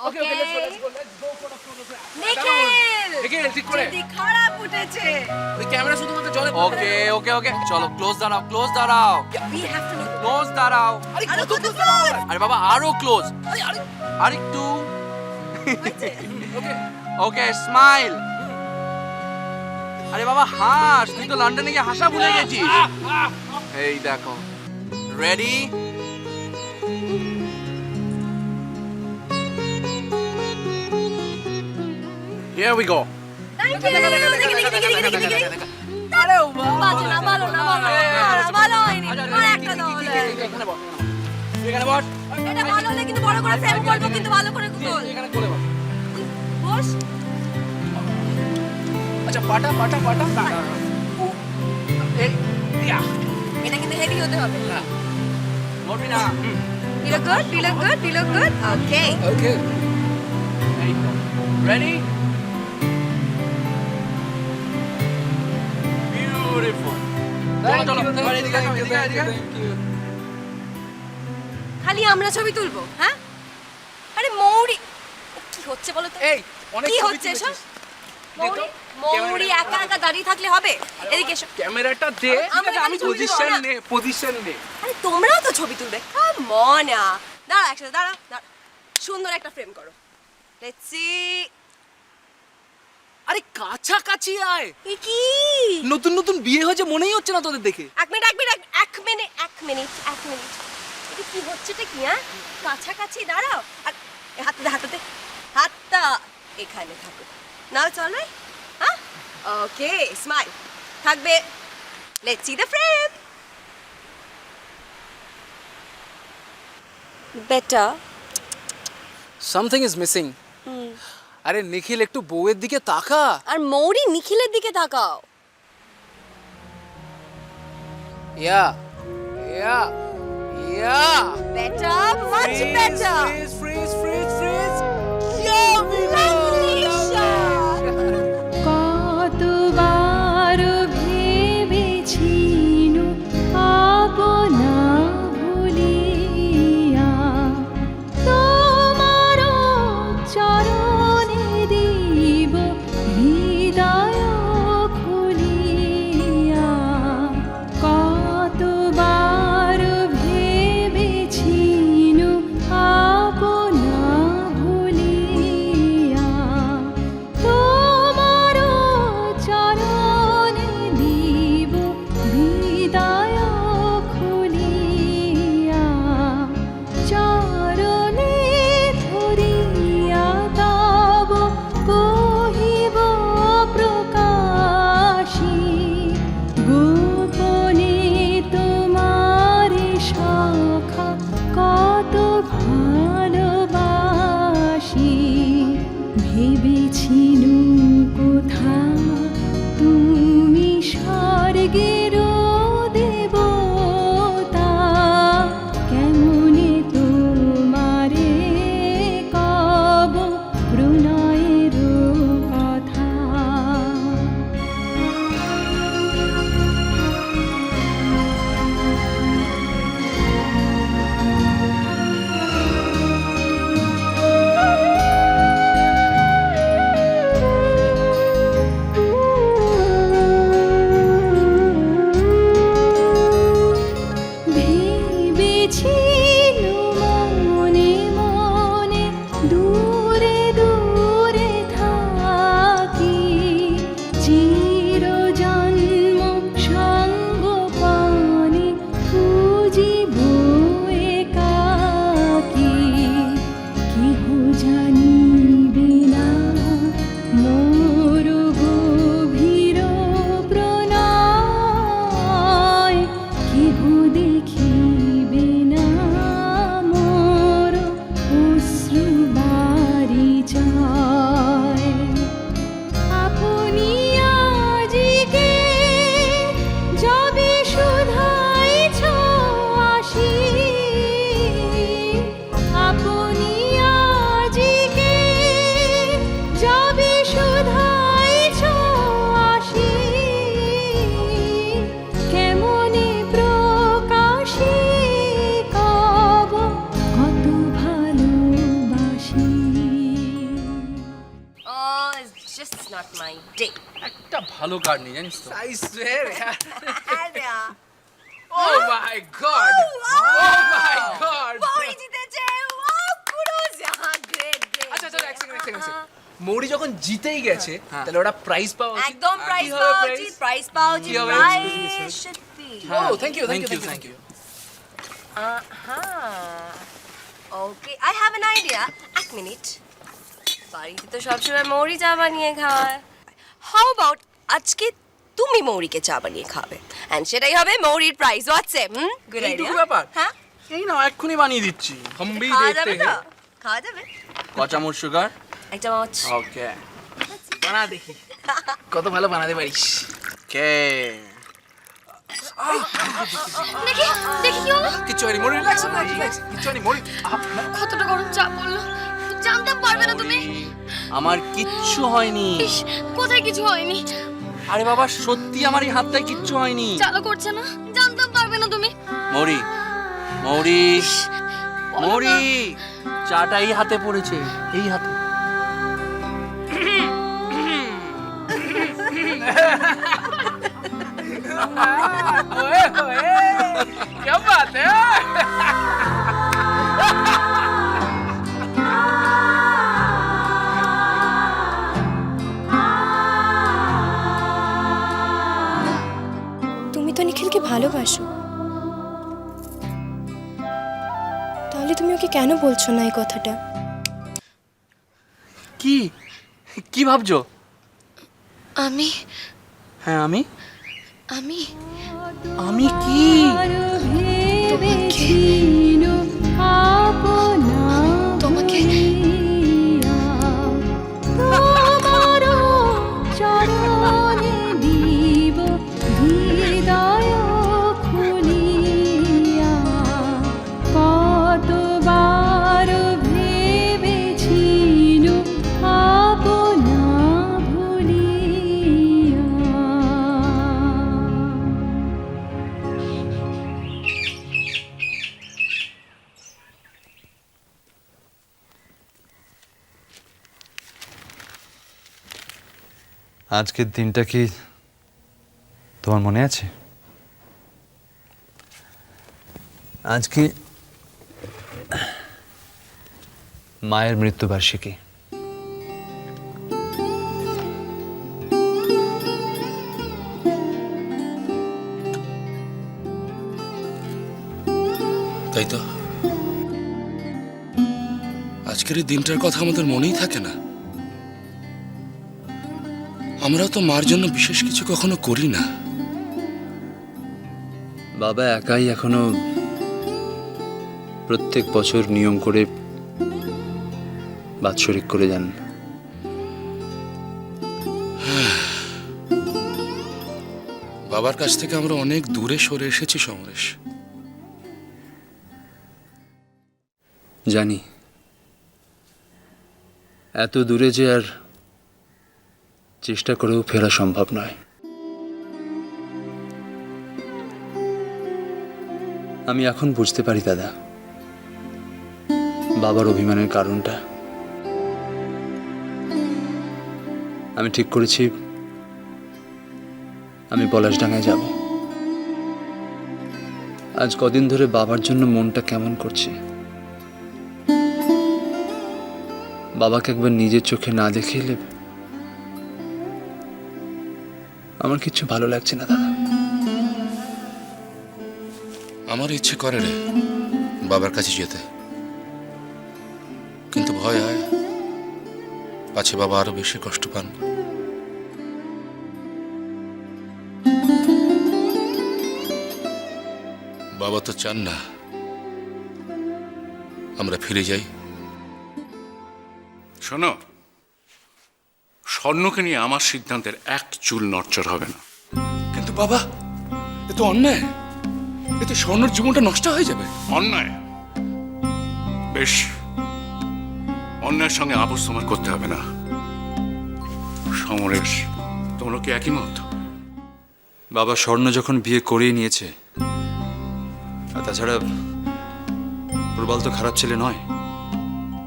Okay, okay, let's go, let's go, let's go for নিখিল নিখিল, ঠিক করে। খারাপ উঠেছে। ওই ক্যামেরা শুধুমাত্র জলে ওকে ওকে ওকে চলো ক্লোজ দাঁড়াও ক্লোজ দাঁড়াও। উই হ্যাভ টু ক্লোজ দাঁড়াও। আরে কত বাবা আরও ক্লোজ আরে আরে। আরেকটু। ওকে ওকে স্মাইল আরে বাবা হাস। তুই তো লন্ডনে গিয়ে হাসা ভুলে গেছিস। এই দেখো। রেডি দেখি দেখি দেখি দেখি দেখি আরে বাজে না ভালো না ভালো না ভালো হয়নি। আর একটা দাও। এখানে বস। এখানে বস। এটা ভালো হলে কিন্তু বড় করে ফ্রেম করব কিন্তু ভালো করে তোল এখানে কোলে বস বস। আচ্ছা পাটা পাটা পাটা। ইয়া এটা কিন্তু হেভি হতে হবে। হ্যাঁ। মরবি না। You look good? You look good? You look good? Okay. ওকে এই খালি আমরা ছবি তুলবো হ্যাঁ? আরে মৌরি কি হচ্ছে বলো তো? এই অনেক কি হচ্ছে এসব? মৌরি মৌরি একা একা দাঁড়িয়ে থাকলে হবে? এদিকে এসো। ক্যামেরাটা দে আমরা আমি পজিশন না। পজিশন নে। আরে তোমরাও তো ছবি তুলবে। মনা দাঁড়া একসাথে দাঁড়া দাঁড়া সুন্দর একটা ফ্রেম করো। লেটস সি আরে কাছাকাছি আয়। এ কি? নতুন নতুন বিয়ে হয়েছে মনেই হচ্ছে না তোদের দেখে। এক মিনিট এক মিনিট এক- মিনিট এক মিনিট এক মিনিট। এটা কি হচ্ছেটা কি হ্যাঁ? কাছাকাছি দাঁড়াও। আর এ হাতটা দে। হাতটা এখানে থাকো। নাও চলে। হ্যাঁ? ওকে স্মাইল থাকবে। Let's see the frame better something is missing আরে নিখিল একটু বউয়ের দিকে তাকা। আর মৌরি নিখিলের দিকে তাকাও। Yeah yeah yeah. Better much better just not my day একটা ভালো নেই জানিস তো? I swear, yeah. আরে Oh my god! Oh my god! মৌরি জিতেছে! ওয়াও পুরো জাহাঁ গ্রেট গ্রেট আচ্ছা আচ্ছা এক সেকেন্ড এক সেকেন্ড মৌরি যখন জিতেই গেছে হ্যাঁ। তাহলে ওটা প্রাইজ পাওয়া উচিত। একদম হবে পাওয়া prize? উচিত প্রাইস পাওয়া উচিত? Price should be Oh, thank you, thank Thank you, you, thank you. Okay I have an idea এক মিনিট বাড়িতে তো সবসময় মৌরি চা বানিয়ে খাওয়ায় হাউ অ্যাবাউট আজকে তুমি মৌরিকে চা বানিয়ে খাবে অ্যান্ড সেটাই হবে মৌরির প্রাইস আছে হুম গুড আইডিয়া ব্যাপার হ্যাঁ এই নাও এক্ষুনি বানিয়ে দিচ্ছি হম ভি দেখতে খাওয়া যাবে ক চামচ সুগার এক চামচ ওকে বানা দেখি কত ভালো বানাতে পারিস কে দেখি দেখি কি হলো কিছু হয়নি মরি রিল্যাক্স রিল্যাক্স কিছু হয়নি মরি কতটা গরম চা পড়ল জানতাম পারবে না তুমি আমার কিচ্ছু হয়নি ইস, কোথায় কিছু হয়নি আরে বাবা সত্যি আমার এই হাতটায় কিচ্ছু হয়নি চালু করছে না জানতাম পারবে না তুমি মৌরি মৌরি বলো মৌরি না। চাটা এই হাতে পড়েছে এই হাতে ओए ओए क्या बात है ভালোবাসো তাহলে তুমি ওকে কেন বলছো না এই কথাটা? কি? কি ভাবছ? আমি হ্যাঁ আমি? আমি আমি কি? তোমাকে আজকের দিনটা কি তোমার মনে আছে? আজকে মায়ের মৃত্যুবার্ষিকী। তাই তো। আজকের এই দিনটার কথা আমাদের মনেই থাকে না। আমরা তো মার জন্য বিশেষ কিছু কখনো করি না। বাবা একাই এখনও প্রত্যেক বছর নিয়ম করে বাৎসরিক করে যান। বাবার কাছ থেকে আমরা অনেক দূরে সরে এসেছি সমরেশ। জানি। এত দূরে যে আর চেষ্টা করেও ফেরা সম্ভব নয়। আমি এখন বুঝতে পারি, দাদা। বাবার অভিমানের কারণটা। আমি ঠিক করেছি। আমি পলাশডাঙ্গায় যাব। আজ কদিন ধরে বাবার জন্য মনটা কেমন করছে? বাবাকে একবার নিজের চোখে না দেখে এলে আমার কিছু ভালো লাগছে না দাদা। আমার ইচ্ছে করে রে বাবার কাছে যেতে। কিন্তু ভয় হয় পাছে বাবা আরও বেশি কষ্ট পান। বাবা তো চান না আমরা ফিরে যাই। শোনো স্বর্ণকে নিয়ে আমার সিদ্ধান্তের এক চুল নড়চড় হবে না। কিন্তু বাবা এ তো অন্যায়। এতে স্বর্ণর জীবনটা নষ্ট হয়ে যাবে। অন্যায়? বেশ। অন্যায়ের সঙ্গে আপোষ তোমার করতে হবে না। সমরেশ তোমরা কি একই মত? বাবা স্বর্ণ যখন বিয়ে করেই নিয়েছে আর তাছাড়া প্রবাল তো খারাপ ছেলে নয়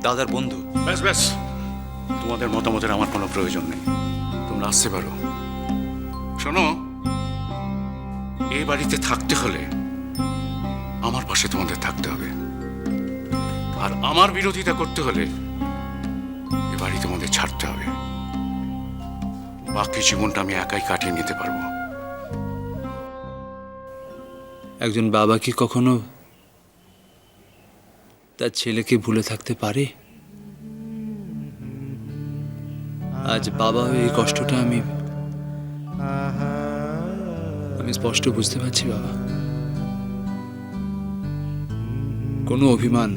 দাদার বন্ধু। ব্যাস ব্যাস। তোমাদের মতামতের আমার কোনো প্রয়োজন নেই। তোমরা পারো শোনো, এই বাড়িতে থাকতে হলে আমার পাশে তোমাদের থাকতে হবে। আর আমার বিরোধিতা করতে হলে এ বাড়ি তোমাদের ছাড়তে হবে। বাকি জীবনটা আমি একাই কাটিয়ে নিতে পারব। একজন বাবা কি কখনো তার ছেলেকে ভুলে থাকতে পারে? আজ বাবা এই কষ্টটা আমি আমি স্পষ্ট বুঝতে পারছি, বাবা। কোনো অভিমান,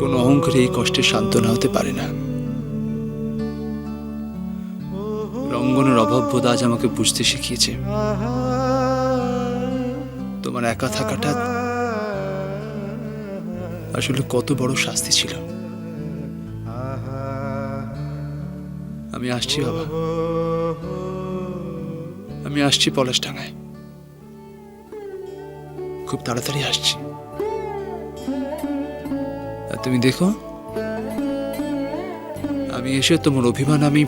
কোনো অহংকারে এই কষ্টের সান্ত্বনা হতে পারে না। রঙ্গনের অভাববোধ আজ আমাকে বুঝতে শিখিয়েছে। তোমার একা থাকাটা আসলে কত বড় শাস্তি ছিল। আমি আসছি, বাবা। আমি আসছি পলাশ ডাঙায় খুব তাড়াতাড়ি আসছি। আর তুমি দেখো, আমি এসে তোমার অভিমান আমি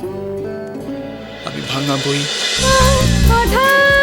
আমি ভাঙাবই আধার